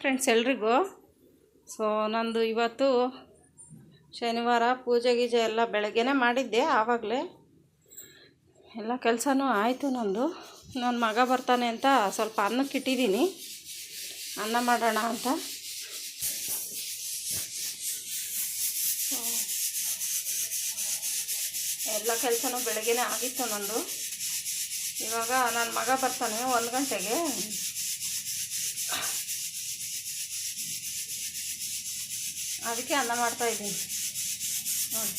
Friends ಎಲ್ರಿಗೂ. So ನಂದು ಇವತ್ತು ಶನಿವಾರ ಪೂಜೆ ಗೀಜೆ ಎಲ್ಲ ಬೆಳಗ್ಗೆನೇ ಮಾಡಿದ್ದೆ, ಆವಾಗಲೇ. ಎಲ್ಲ ಕೆಲಸನೂ ಆಯಿತು ನಂದು. ನನ್ನ ಮಗ ಬರ್ತಾನೆ ಅಂತ ಸ್ವಲ್ಪ ಅನ್ನಕ್ಕೆ ಇಟ್ಟಿದ್ದೀನಿ. ಅನ್ನ ಮಾಡೋಣ ಅಂತ. ಎಲ್ಲ ಕೆಲಸನೂ ಬೆಳಗ್ಗೆನೇ ಆಗಿತ್ತು ನಂದು. ಇವಾಗ ನನ್ನ ಮಗ ಬರ್ತಾನೆ ಒಂದು ಗಂಟೆಗೆ. ಅದಕ್ಕೆ ಅನ್ನ ಮಾಡ್ತಾ ಇದ್ದೀನಿ. ನೋಡಿ.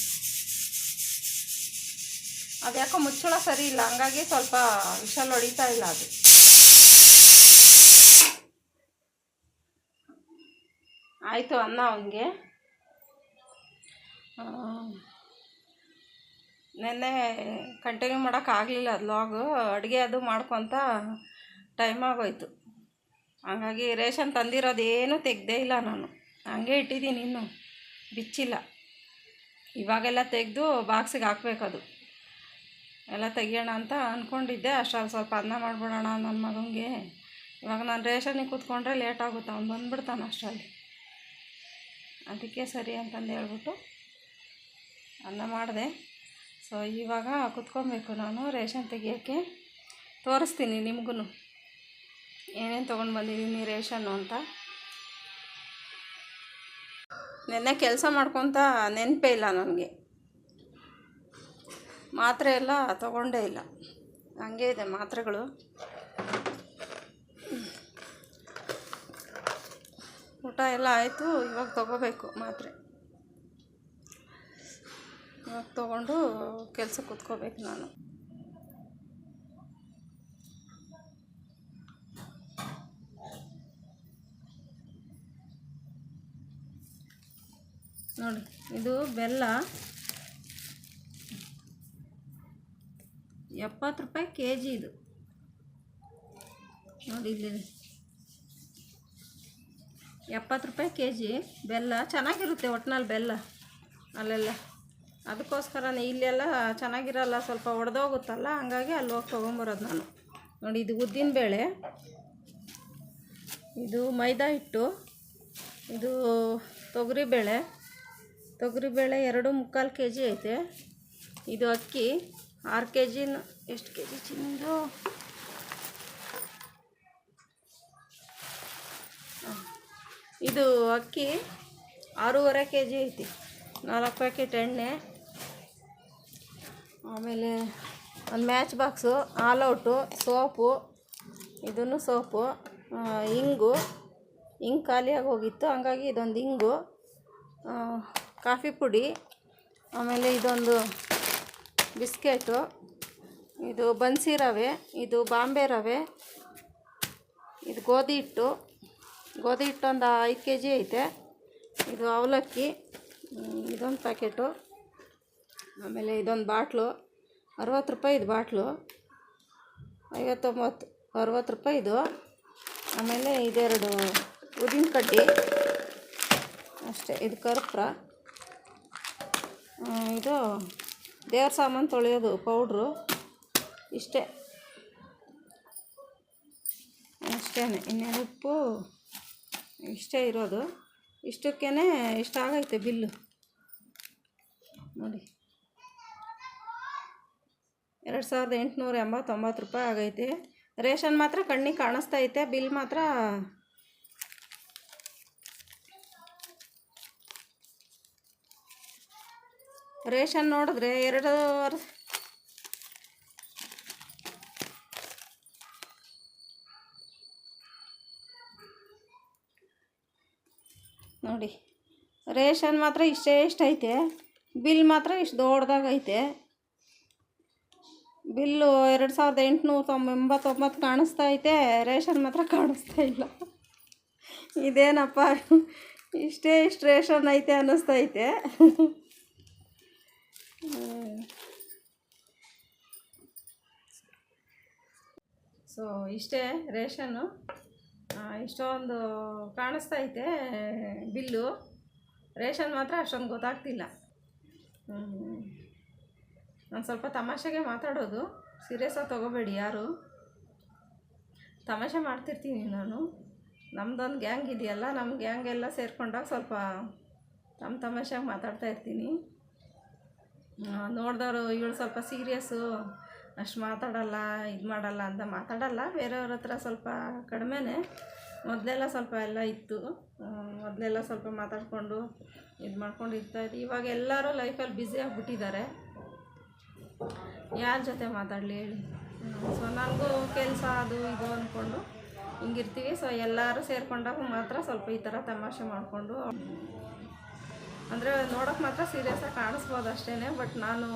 ಅದ್ಯಾಕೋ ಮುಚ್ಚಳ ಸರಿ ಇಲ್ಲ. ಹಂಗಾಗಿ ಸ್ವಲ್ಪ ವಿಷಲ್ ಹೊಡಿತಾ ಇಲ್ಲ ಅದು. ಆಯಿತು ಅನ್ನ ಅವನಿಗೆ. ನೆನ್ನೆ ಕಂಟಿನ್ಯೂ ಮಾಡೋಕ್ಕಾಗಲಿಲ್ಲ ಅದು ಲಾಗು. ಅಡುಗೆ ಅದು ಮಾಡ್ಕೊತ ಟೈಮ್ ಆಗೋಯ್ತು. ಹಂಗಾಗಿ ರೇಷನ್ ತಂದಿರೋದು ಏನೂ ತೆಗ್ದೇ ಇಲ್ಲ ನಾನು. ಹಂಗೆ ಇಟ್ಟಿದ್ದೀನಿ ಇನ್ನು. ಬಿಚ್ಚಿಲ್ಲ. ಇವಾಗೆಲ್ಲ ತೆಗೆದು ಬಾಕ್ಸಿಗೆ ಹಾಕ್ಬೇಕದು. ಎಲ್ಲ ತೆಗಿಯೋಣ ಅಂತ ಅಂದ್ಕೊಂಡಿದ್ದೆ ಅಷ್ಟರಲ್ಲಿ ಸ್ವಲ್ಪ ಅನ್ನ ಮಾಡಿಬಿಡೋಣ ನನ್ನ ಮಗನಿಗೆ ಇವಾಗ ನಾನು ರೇಷನಿಗೆ ಕೂತ್ಕೊಂಡ್ರೆ ಲೇಟ್ ಆಗುತ್ತೆ. ಅವ್ನು ಬಂದ್ಬಿಡ್ತಾನೆ ಅಷ್ಟರಲ್ಲಿ. ಅದಕ್ಕೆ ಸರಿ ಅಂತಂದು ಹೇಳ್ಬಿಟ್ಟು ಅನ್ನ ಮಾಡಿದೆ. ಸೊ ಇವಾಗ ಕುತ್ಕೊಬೇಕು ನಾನು ರೇಷನ್ ತೆಗಿಯೋಕ್ಕೆ. ತೋರಿಸ್ತೀನಿ ನಿಮಗೂ ಏನೇನು ತೊಗೊಂಡು ಬಂದಿದ್ದೀನಿ ರೇಷನ್ನು ಅಂತ. ನೆನ್ನೆ ಕೆಲಸ ಮಾಡ್ಕೊತ ನೆನಪೇ ಇಲ್ಲ ನನಗೆ. ಮಾತ್ರೆ ಎಲ್ಲ ತಗೊಂಡೇ ಇಲ್ಲ. ಹಂಗೆ ಇದೆ ಮಾತ್ರೆಗಳು. ಊಟ ಎಲ್ಲ ಆಯಿತು, ಇವಾಗ ತಗೋಬೇಕು ಮಾತ್ರೆ. ಇವಾಗ ತೊಗೊಂಡು ಕೆಲಸ ಕೂತ್ಕೋಬೇಕು ನಾನು. ನೋಡಿ, ಇದು ಬೆಲ್ಲ. ಎಪ್ಪತ್ತು ರೂಪಾಯಿ ಕೆ ಜಿ ಇದು. ನೋಡಿ ಇಲ್ಲಿ. ಎಪ್ಪತ್ತು ರೂಪಾಯಿ ಕೆ ಜಿ ಬೆಲ್ಲ. ಚೆನ್ನಾಗಿರುತ್ತೆ ಒಟ್ಟಿನಲ್ಲಿ ಬೆಲ್ಲ ಅಲ್ಲೆಲ್ಲ. ಅದಕ್ಕೋಸ್ಕರನೇ ಇಲ್ಲೆಲ್ಲ ಚೆನ್ನಾಗಿರಲ್ಲ, ಸ್ವಲ್ಪ ಒಡೆದೋಗುತ್ತಲ್ಲ, ಹಂಗಾಗಿ ಅಲ್ಲಿ ಹೋಗಿ ತೊಗೊಂಬರೋದು ನಾನು. ನೋಡಿ, ಇದು ಉದ್ದಿನ ಬೇಳೆ. ಇದು ಮೈದಾ ಹಿಟ್ಟು. ಇದು ತೊಗರಿಬೇಳೆ. ತೊಗರಿಬೇಳೆ ಎರಡು ಮುಕ್ಕಾಲು ಕೆ ಜಿ ಐತೆ. ಇದು ಅಕ್ಕಿ ಆರು ಕೆ ಜಿನ ಎಷ್ಟು ಕೆ ಜಿ ಚಿನ್ನದು ಇದು ಅಕ್ಕಿ ಆರೂವರೆ ಕೆ ಜಿ ಐತಿ. ನಾಲ್ಕು ಪ್ಯಾಕೆಟ್ ಎಣ್ಣೆ. ಆಮೇಲೆ ಒಂದು match box all out soap, ಇದನ್ನು ಸೋಪು ಇಂಗು. ಇಂಗು ಖಾಲಿಯಾಗಿ ಹೋಗಿತ್ತು. ಹಂಗಾಗಿ ಇದೊಂದು ಇಂಗು. ಕಾಫಿ ಪುಡಿ, ಆಮೇಲೆ ಇದೊಂದು ಬಿಸ್ಕೆಟು, ಇದು ಬನ್ಸಿ ರವೆ, ಇದು ಬಾಂಬೆ ರವೆ, ಇದು ಗೋಧಿ ಹಿಟ್ಟು. ಗೋಧಿ ಹಿಟ್ಟು ಒಂದು ಐದು ಕೆ ಜಿ ಐತೆ. ಇದು ಅವಲಕ್ಕಿ, ಇದೊಂದು ಪ್ಯಾಕೆಟು. ಆಮೇಲೆ ಇದೊಂದು ಬಾಟ್ಲು, ಅರವತ್ತು ರೂಪಾಯಿ ಇದು ಬಾಟ್ಲು. ಐವತ್ತೊಂಬತ್ತು, ಅರವತ್ತು ರೂಪಾಯಿ ಇದು. ಆಮೇಲೆ ಇದೆರಡು ಉದ್ದಿನ ಕಡ್ಡಿ. ಅಷ್ಟೇ, ಇದು ಕರ್ಪೂರ. ಇದು ದೇವ್ರ ಸಾಮಾನು ತೊಳೆಯೋದು, ಪೌಡ್ರು. ಇಷ್ಟೇ. ಅಷ್ಟೇ ಇನ್ನೇನು ಉಪ್ಪು ಇಷ್ಟೇ ಇರೋದು. ಇಷ್ಟಕ್ಕೇ ಇಷ್ಟಾಗೈತೆ ಬಿಲ್ಲು. ನೋಡಿ. ಎರಡು ಸಾವಿರದ ಎಂಟುನೂರ ಎಂಬತ್ತೊಂಬತ್ತು ರೂಪಾಯಿ ಆಗೈತೆ. ರೇಷನ್ ಮಾತ್ರ ಕಣ್ಣಿಗೆ ಕಾಣಿಸ್ತೈತೆ ಬಿಲ್ ಮಾತ್ರ ರೇಷನ್ ನೋಡಿದ್ರೆ ಎರಡು ನೋಡಿ, ರೇಷನ್ ಮಾತ್ರ ಇಷ್ಟೇ ಇಷ್ಟೈತೆ ಬಿಲ್ ಮಾತ್ರ ಇಷ್ಟು ದೊಡ್ಡದಾಗೈತೆ ಬಿಲ್ಲು ಎರಡು ಸಾವಿರದ ಎಂಟುನೂರ ತೊಂಬ ಎಂಬತ್ತೊಂಬತ್ತು ಕಾಣಿಸ್ತಾ ಐತೆ, ರೇಷನ್ ಮಾತ್ರ ಕಾಣಿಸ್ತಾ ಇಲ್ಲ. ಇದೇನಪ್ಪ? ಇಷ್ಟೇ ಇಷ್ಟು ರೇಷನ್ ಐತೆ ಅನ್ನಿಸ್ತೈತೆ ಸೊ ಇಷ್ಟೇ ರೇಷನ್ನು ಇಷ್ಟೊಂದು ಇಷ್ಟೊಂದು ಕಾಣಿಸ್ತೈತೆ ಬಿಲ್ಲು. ರೇಷನ್ ಮಾತ್ರ ಅಷ್ಟೊಂದು ಗೊತ್ತಾಗ್ತಿಲ್ಲ. ನಾನು ಸ್ವಲ್ಪ ತಮಾಷೆಗೆ ಮಾತಾಡೋದು. ಸೀರಿಯಸ್ಸಾಗಿ ತೊಗೋಬೇಡಿ ಯಾರು. ತಮಾಷೆ ಮಾಡ್ತಿರ್ತೀನಿ ನಾನು. ನಮ್ಮದೊಂದು ಗ್ಯಾಂಗ್ ಇದೆಯಲ್ಲ ನಮ್ಮ ಗ್ಯಾಂಗ್ ಎಲ್ಲ ಸೇರ್ಕೊಂಡಾಗ ಸ್ವಲ್ಪ ತಮ್ಮ ತಮಾಷೆಗೆ ಮಾತಾಡ್ತಾ ಇರ್ತೀನಿ. ನೋಡಿದವರು ಇವಳು ಸ್ವಲ್ಪ ಸೀರಿಯಸ್ಸು ಅಷ್ಟು ಮಾತಾಡಲ್ಲ, ಇದು ಮಾಡಲ್ಲ ಅಂತ ಮಾತಾಡಲ್ಲ. ಬೇರೆಯವ್ರ ಹತ್ರ ಸ್ವಲ್ಪ ಕಡಿಮೆನೇ. ಮೊದಲೆಲ್ಲ ಸ್ವಲ್ಪ ಎಲ್ಲ ಇತ್ತು. ಮೊದಲೆಲ್ಲ ಸ್ವಲ್ಪ ಮಾತಾಡಿಕೊಂಡು, ಇದು ಮಾಡ್ಕೊಂಡು ಇರ್ತಾಯಿದ್ವಿ ಇವಾಗ ಎಲ್ಲರೂ ಲೈಫಲ್ಲಿ ಬ್ಯುಸಿ ಆಗಿಬಿಟ್ಟಿದ್ದಾರೆ. ಯಾರ ಜೊತೆ ಮಾತಾಡಲಿ ಹೇಳಿ? ಸೊ ನನಗೂ ಕೆಲಸ ಅದು ಇದು ಅಂದ್ಕೊಂಡು ಹಿಂಗಿರ್ತೀವಿ. ಸೊ ಎಲ್ಲರೂ ಸೇರಿಕೊಂಡಾಗ ಮಾತ್ರ ಸ್ವಲ್ಪ ಈ ಥರ ತಮಾಷೆ ಮಾಡಿಕೊಂಡು ಅಂದರೆ ನೋಡೋಕೆ ಮಾತ್ರ ಸೀರಿಯಸ್ಸಾಗಿ ಕಾಣಿಸ್ಬೋದು ಅಷ್ಟೇ ಬಟ್ ನಾನು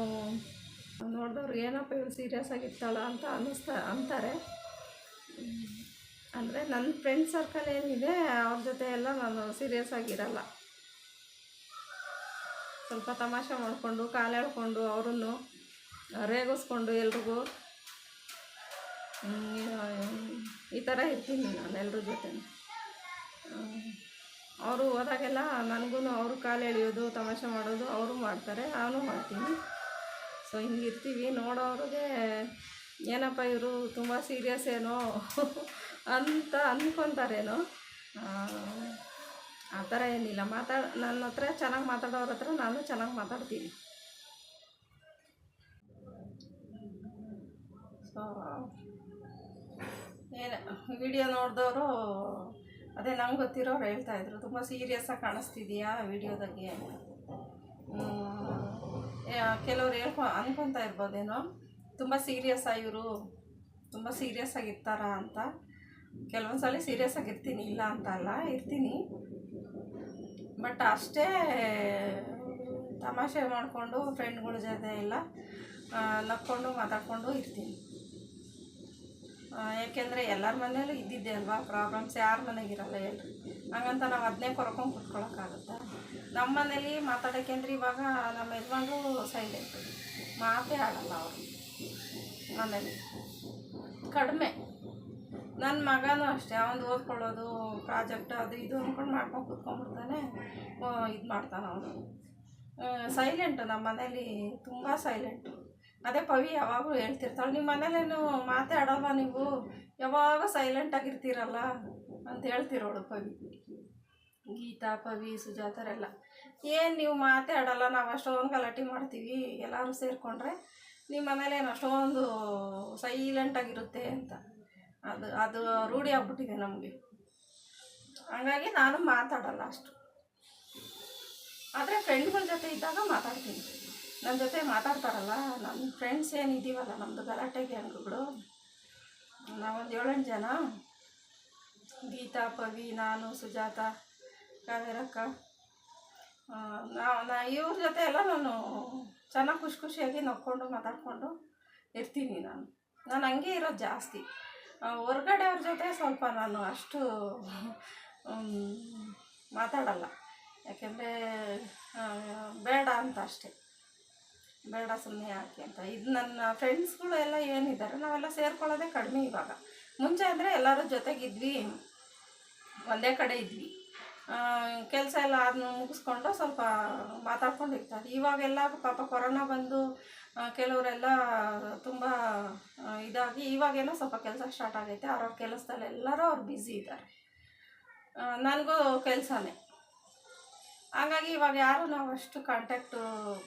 ನೋಡಿದವ್ರು ಏನಪ್ಪ ಇವ್ರು ಸೀರಿಯಸ್ ಆಗಿರ್ತಾಳ ಅಂತ ಅನ್ನಿಸ್ತಾ, ಅಂತಾರೆ. ಅಂದರೆ ನನ್ನ ಫ್ರೆಂಡ್ ಸರ್ಕಲ್ ಏನಿದೆ, ಅವ್ರ ಜೊತೆ ಎಲ್ಲ ನಾನು ಸೀರಿಯಸ್ ಆಗಿರಲ್ಲ. ಸ್ವಲ್ಪ ತಮಾಷೆ ಮಾಡಿಕೊಂಡು, ಕಾಲು ಎಳ್ಕೊಂಡು, ಅವರನ್ನು ರೇಗಿಸ್ಕೊಂಡು ಎಲ್ರಿಗೂ ಈ ಥರ ಇರ್ತೀನಿ ನಾನು ಎಲ್ಲರ ಜೊತೆ ಅವರು ಹೋದಾಗೆಲ್ಲ ನನಗೂ ಅವರು ಕಾಲು ಎಳೆಯೋದು, ತಮಾಷೆ ಮಾಡೋದು ಅವರು ಮಾಡ್ತಾರೆ, ನಾನು ಮಾಡ್ತೀನಿ. ಸೊ ಹಿಂಗಿರ್ತೀವಿ. ನೋಡೋರಿಗೆ ಏನಪ್ಪ ಇವರು ತುಂಬ ಸೀರಿಯಸ್ ಏನೋ ಅಂತ ಅಂದ್ಕೊತಾರೇನೋ ಆ ಥರ ಏನಿಲ್ಲ. ಮಾತಾಡ, ನನ್ನ ಹತ್ರ ಚೆನ್ನಾಗಿ ಮಾತಾಡೋರ ಹತ್ರ ನಾನು ಚೆನ್ನಾಗಿ ಮಾತಾಡ್ತೀನಿ. ಸೊ ಏನು ವಿಡಿಯೋ ನೋಡಿದವರು ಅದೇ ನಂಗೆ ಗೊತ್ತಿರೋರು ಹೇಳ್ತಾಯಿದ್ರು ತುಂಬ ಸೀರಿಯಸ್ಸಾಗಿ ಕಾಣಿಸ್ತಿದೆಯಾ ವಿಡಿಯೋದಾಗೆ ಕೆಲವ್ರು ಹೇಳ್ಕೊ ಅಂದ್ಕೊತಾ ಇರ್ಬೋದೇನೋ, ತುಂಬ ಸೀರಿಯಸ್ ಇವರು, ತುಂಬ ಸೀರಿಯಸ್ ಆಗಿರ್ತಾರ ಅಂತ. ಕೆಲವೊಂದು ಸಲ ಸೀರಿಯಸ್ ಆಗಿರ್ತೀನಿ ಇಲ್ಲ ಅಂತ ಅಲ್ಲ, ಇರ್ತೀನಿ. ಬಟ್ ಅಷ್ಟೇ ತಮಾಷೆ ಮಾಡಿಕೊಂಡು ಫ್ರೆಂಡ್ಗಳ ಜೊತೆ ಎಲ್ಲ ನಕ್ಕೊಂಡು ಮಾತಾಡ್ಕೊಂಡು ಇರ್ತೀನಿ. ಯಾಕೆಂದರೆ ಎಲ್ಲರ ಮನೇಲೂ ಇದ್ದಿದ್ದೆ ಅಲ್ವಾ? ಪ್ರಾಬ್ಲಮ್ಸ್ ಯಾರ ಮನೆಗಿರಲ್ಲ ಹೇಳ್ರಿ ಹಂಗಂತ ನಾವು ಅದನ್ನೇ ಕೊರ್ಕೊಂಡು ಕುತ್ಕೊಳಕ್ಕಾಗುತ್ತಾ? ನಮ್ಮ ಮನೇಲಿ ಮಾತಾಡೋಕೆ ಅಂದ್ರೆ ಇವಾಗ ನಮ್ಮ ಯಜಮಾನ್ರು ಸೈಲೆಂಟ್ ಮಾತೇ ಆಡಲ್ಲ ಅವರು ಮನೇಲಿ. ಕಡಿಮೆ. ನನ್ನ ಮಗನೂ ಅಷ್ಟೇ ಅವನು ಓದ್ಕೊಳ್ಳೋದು, ಪ್ರಾಜೆಕ್ಟ್ ಅದು ಇದು ಅಂದ್ಕೊಂಡು ಮಾಡ್ಕೊಂಡು ಕುತ್ಕೊಂಡ್ಬಿಡ್ತಾನೆ ಇದು ಮಾಡ್ತಾನೆ ಅವನು. ಸೈಲೆಂಟ್ ನಮ್ಮ ಮನೇಲಿ ತುಂಬ ಸೈಲೆಂಟು ಅದೇ ಪವಿ ಯಾವಾಗಲೂ ಹೇಳ್ತಿರ್ತಾಳೆ ನಿಮ್ಮ ಮನೇಲೇನು ಮಾತೇ ಆಡೋಲ್ವಾ ನೀವು? ಯಾವಾಗ ಸೈಲೆಂಟ್ ಆಗಿರ್ತೀರಲ್ಲ? ಅಂತ ಹೇಳ್ತಿರೋಳು ಪವಿ. ಗೀತಾ, ಪವಿ ಸುಜಾತರೆಲ್ಲ ಏನು ನೀವು ಮಾತೇ ನಾವು ಅಷ್ಟೊಂದು ಗಲಾಟೆ ಮಾಡ್ತೀವಿ. ಎಲ್ಲರೂ ಸೇರಿಕೊಂಡ್ರೆ ನಿಮ್ಮ ಮನೇಲೇನು ಅಷ್ಟೊಂದು ಸೈಲೆಂಟಾಗಿರುತ್ತೆ ಅಂತ. ಅದು ಅದು ರೂಢಿ ಆಗ್ಬಿಟ್ಟಿದೆ ನಮಗೆ. ಹಾಗಾಗಿ ನಾನು ಮಾತಾಡಲ್ಲ ಅಷ್ಟು. ಆದರೆ ಫ್ರೆಂಡ್ಗಳ ಜೊತೆ ಇದ್ದಾಗ ಮಾತಾಡ್ತೀನಿ. ನನ್ನ ಜೊತೆ ಮಾತಾಡ್ತಾರಲ್ಲ ನನ್ನ ಫ್ರೆಂಡ್ಸ್ ಏನಿದ್ದೀವಲ್ಲ ನಮ್ಮದು ಗಲಾಟೆ ಗ್ಯಾಂಗ್ಗಳು ನಾವೊಂದು ಏಳೆಂಟು ಜನ. ಗೀತಾ, ಪವಿ, ನಾನು, ಸುಜಾತ, ಕಾವೇರಕ್ಕ. ನಾವು, ನಾ ಇವ್ರ ಜೊತೆ ಎಲ್ಲ ನಾನು ಚೆನ್ನಾಗಿ ಖುಷಿ ಖುಷಿಯಾಗಿ ನಕ್ಕೊಂಡು ಮಾತಾಡಿಕೊಂಡು ಇರ್ತೀನಿ ನಾನು. ನಾನು ಹಂಗೆ ಇರೋದು ಜಾಸ್ತಿ. ಹೊರ್ಗಡೆ ಅವ್ರ ಜೊತೆ ಸ್ವಲ್ಪ ನಾನು ಅಷ್ಟು ಮಾತಾಡಲ್ಲ. ಯಾಕೆಂದರೆ ಬೇಡ ಅಂತ ಅಷ್ಟೇ. ಬೇಡ ಸುಮ್ಮನೆ ಯಾಕೆ ಅಂತ. ಇದು ನನ್ನ ಫ್ರೆಂಡ್ಸ್ಗಳು ಎಲ್ಲ ಏನಿದ್ದಾರೆ, ನಾವೆಲ್ಲ ಸೇರ್ಕೊಳ್ಳೋದೇ ಕಡಿಮೆ ಇವಾಗ. ಮುಂಚೆ ಅಂದರೆ ಎಲ್ಲರೂ ಜೊತೆಗಿದ್ವಿ, ಒಂದೇ ಕಡೆ ಇದ್ವಿ. ಕೆಲಸ ಎಲ್ಲ ಅದನ್ನ ಮುಗಿಸ್ಕೊಂಡು ಸ್ವಲ್ಪ ಮಾತಾಡ್ಕೊಂಡು ಇರ್ತಾರೆ ಇವಾಗೆಲ್ಲ ಪಾಪ ಕೊರೋನಾ ಬಂದು ಕೆಲವರೆಲ್ಲ ತುಂಬ ಇದಾಗಿ ಇವಾಗೇನೋ ಸ್ವಲ್ಪ ಕೆಲಸ ಸ್ಟಾರ್ಟ್ ಆಗೈತೆ. ಅವ್ರವ್ರ ಕೆಲಸದಲ್ಲೆಲ್ಲರೂ ಅವ್ರು ಬ್ಯುಸಿ ಇದ್ದಾರೆ. ನನಗೂ ಕೆಲಸನೇ. ಹಾಗಾಗಿ ಇವಾಗ ಯಾರು ನಾವು ಅಷ್ಟು ಕಾಂಟ್ಯಾಕ್ಟು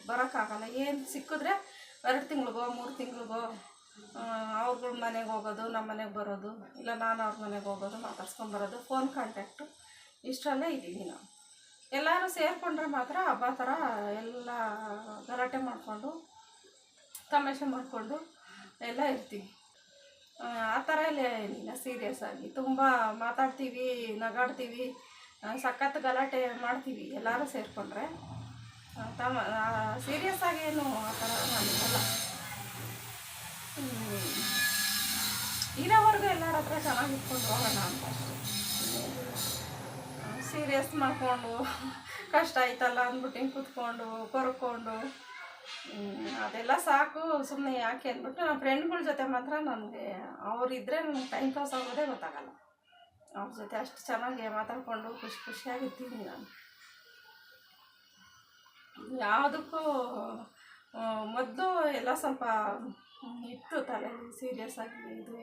ಬರೋಕ್ಕಾಗಲ್ಲ. ಏನು ಸಿಕ್ಕಿದ್ರೆ ಎರಡು ತಿಂಗಳಿಗೋ ಮೂರು ತಿಂಗಳಿಗೋ ಅವ್ರಗಳ ಮನೆಗೆ ಹೋಗೋದು ನಮ್ಮ ಮನೆಗೆ ಬರೋದು ಇಲ್ಲ ನಾನು ಅವ್ರ ಮನೆಗೆ ಹೋಗೋದು ಮಾತಾಡ್ಸ್ಕೊಂಬರೋದು ಫೋನ್ ಕಾಂಟ್ಯಾಕ್ಟು ಇಷ್ಟರಲ್ಲೇ ಇದ್ದೀವಿ ನಾವು. ಎಲ್ಲರೂ ಸೇರಿಕೊಂಡ್ರೆ ಮಾತ್ರ ಹಬ್ಬ ಥರ ಎಲ್ಲ ಗಲಾಟೆ ಮಾಡಿಕೊಂಡು ತಮಾಷೆ ಮಾಡಿಕೊಂಡು ಎಲ್ಲ ಇರ್ತೀವಿ. ಆ, ಥರ ಎಲ್ಲ ಏನಿಲ್ಲ ಸೀರಿಯಸ್ ಆಗಿ. ತುಂಬ ಮಾತಾಡ್ತೀವಿ ನಗಾಡ್ತೀವಿ. ಸಖತ್ ಗಲಾಟೆ ಮಾಡ್ತೀವಿ, ಎಲ್ಲರೂ ಸೇರಿಕೊಂಡ್ರೆ. ತಮ್ಮ ಸೀರಿಯಸ್ ಆಗಿ ಏನು ಆ ಥರ ನಮಗಲ್ಲ ಇರೋವರೆಗೂ ಎಲ್ಲರ ಹತ್ರ ಚೆನ್ನಾಗಿ ಇಟ್ಕೊಂಡು ಹೋಗೋಣ ಅಂತ. ಸೀರಿಯಸ್ ಮಾಡಿಕೊಂಡು, ಕಷ್ಟ ಆಯ್ತಲ್ಲ ಅಂದ್ಬಿಟ್ಟು ಹಿಂಗೆ ಕೂತ್ಕೊಂಡು ಕೊರ್ಕೊಂಡು ಅದೆಲ್ಲ ಸಾಕು ಸುಮ್ಮನೆ ಯಾಕೆ ಅಂದ್ಬಿಟ್ಟು ನಮ್ಮ ಫ್ರೆಂಡ್ಗಳ ಜೊತೆ ಮಾತ್ರ ನನಗೆ ಅವರಿದ್ದರೆ ನನಗೆ ಟೈಮ್ ಪಾಸ್ ಆಗೋದೇ ಗೊತ್ತಾಗಲ್ಲ. ಅವ್ರ ಜೊತೆ ಅಷ್ಟು ಚೆನ್ನಾಗಿ ಮಾತಾಡಿಕೊಂಡು ಖುಷಿ ಖುಷಿಯಾಗಿರ್ತೀನಿ ನಾನು. ಯಾವುದಕ್ಕೂ ಮೊದಲು ಎಲ್ಲ ಸ್ವಲ್ಪ ಇತ್ತು ತಲೆ ಸೀರಿಯಸ್ ಆಗಿ ಇದು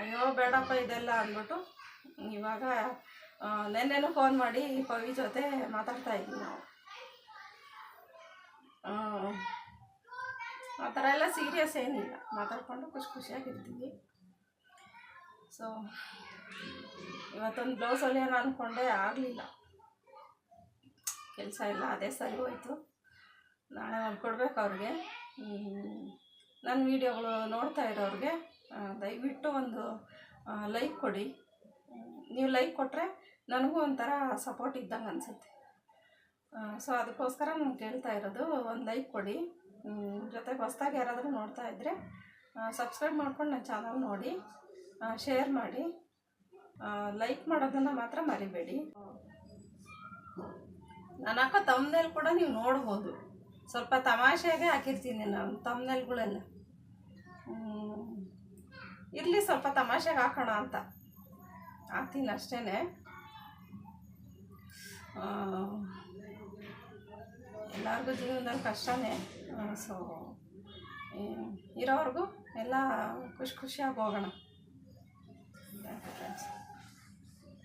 ಅಯ್ಯೋ, ಬೇಡಪ್ಪ ಇದೆಲ್ಲ ಅಂದ್ಬಿಟ್ಟು ಇವಾಗ ನೆನ್ನೆನೂ ಫೋನ್ ಮಾಡಿ ಪವಿ ಜೊತೆ ಮಾತಾಡ್ತಾ ಇದ್ವಿ ನಾವು. ಆ ಥರ ಎಲ್ಲ ಸೀರಿಯಸ್ ಏನಿಲ್ಲ. ಮಾತಾಡಿಕೊಂಡು ಖುಷಿ ಖುಷಿಯಾಗಿರ್ತೀವಿ ಸೊ ಇವತ್ತೊಂದು ಬ್ಲೌಸ್ ಹೊಲಿಯೋಣ ಅಂದ್ಕೊಂಡೆ ಆಗಲಿಲ್ಲ. ಕೆಲಸ ಇಲ್ಲ, ಅದೇ ಸರಿ ಹೋಯ್ತು. ನಾಳೆ ಒಂದು ಕೊಡ್ಬೇಕು ಅವ್ರಿಗೆ ನನ್ನ ವೀಡಿಯೋಗಳು ನೋಡ್ತಾ ಇರೋರಿಗೆ ದಯವಿಟ್ಟು ಒಂದು ಲೈಕ್ ಕೊಡಿ. ನೀವು ಲೈಕ್ ಕೊಟ್ಟರೆ ನನಗೂ ಒಂಥರ ಸಪೋರ್ಟ್ ಇದ್ದಂಗೆ ಅನಿಸುತ್ತೆ. ಸೊ ಅದಕ್ಕೋಸ್ಕರ ನಾನು ಕೇಳ್ತಾ ಇರೋದು, ಒಂದು ಲೈಕ್ ಕೊಡಿ. ಜೊತೆಗೆ ಹೊಸ್ದಾಗಿ ಯಾರಾದರೂ ನೋಡ್ತಾ ಇದ್ದರೆ ಸಬ್ಸ್ಕ್ರೈಬ್ ಮಾಡ್ಕೊಂಡು ನನ್ನ ಚಾನಲ್ ನೋಡಿ ಶೇರ್ ಮಾಡಿ. ಲೈಕ್ ಮಾಡೋದನ್ನು ಮಾತ್ರ ಮರಿಬೇಡಿ. ನಾನು ಹಾಕೋ ತಮ್ಮನೇಲಿ ಕೂಡ ನೀವು ನೋಡ್ಬೋದು. ಸ್ವಲ್ಪ ತಮಾಷೆಗೆ ಹಾಕಿರ್ತೀನಿ ನಾನು ತಮ್ಮನೇಲ್ಗಳೆಲ್ಲ ಇರಲಿ ಸ್ವಲ್ಪ ತಮಾಷೆಗೆ ಹಾಕೋಣ ಅಂತ. ಹಾಕ್ತೀನಿ ಅಷ್ಟೇ ಎಲ್ಲರಿಗೂ ಜೀವನದಲ್ಲಿ ಕಷ್ಟನೇ. ಸೊ ಇರೋವ್ರಿಗೂ ಎಲ್ಲ ಖುಷಿ ಖುಷಿಯಾಗಿ ಹೋಗೋಣ.